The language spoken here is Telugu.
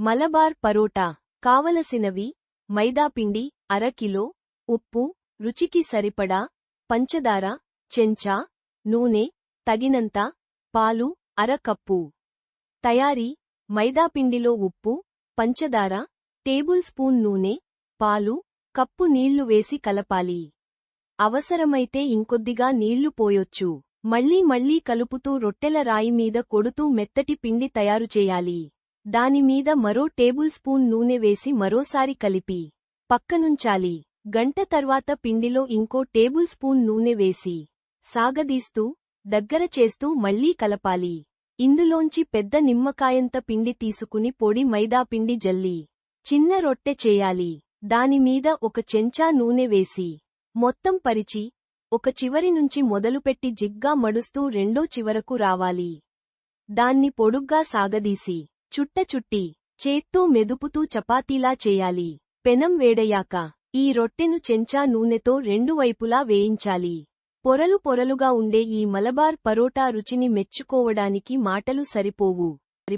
మలబార్ పరోటా కావలసినవి మైదాపిండి అరకిలో ఉప్పు రుచికి సరిపడా పంచదార చెంచా నూనె తగినంత పాలు అర కప్పు. తయారీ మైదాపిండిలో ఉప్పు పంచదార టేబుల్ స్పూన్ నూనె పాలు కప్పు నీళ్ళు వేసి కలపాలి. అవసరమైతే ఇంకొద్దిగా నీళ్ళు పోయొచ్చు. మళ్ళీ మళ్ళీ కలుపుతూ రొట్టెల రాయి మీద కొడుతూ మెత్తటి పిండి తయారు చేయాలి. దానిమీద మరో టేబుల్ స్పూన్ నూనె వేసి మరోసారి కలిపి పక్కనుంచాలి. గంట తర్వాత పిండిలో ఇంకో టేబుల్ స్పూన్ నూనె వేసి సాగదీస్తూ దగ్గర చేస్తూ మళ్ళీ కలపాలి. ఇందులోంచి పెద్ద నిమ్మకాయంత పిండి తీసుకుని పొడి మైదాపిండి జల్లి చిన్న రొట్టె చేయాలి. దానిమీద ఒక చెంచా నూనె వేసి మొత్తం పరిచి ఒక చివరి నుంచి మొదలుపెట్టి జిగ్గా మడుస్తూ రెండో చివరకు రావాలి. దాన్ని పొడుగ్గా సాగదీసి చుట్ట చుట్టి చేత్తో మెదుపుతూ చపాతీలా చేయాలి. పెనం వేడయ్యాక ఈ రొట్టెను చెంచా నూనెతో రెండు వైపులా వేయించాలి. పొరలు పొరలుగా ఉండే ఈ మలబార్ పరోటా రుచిని మెచ్చుకోవడానికి మాటలు సరిపోవు.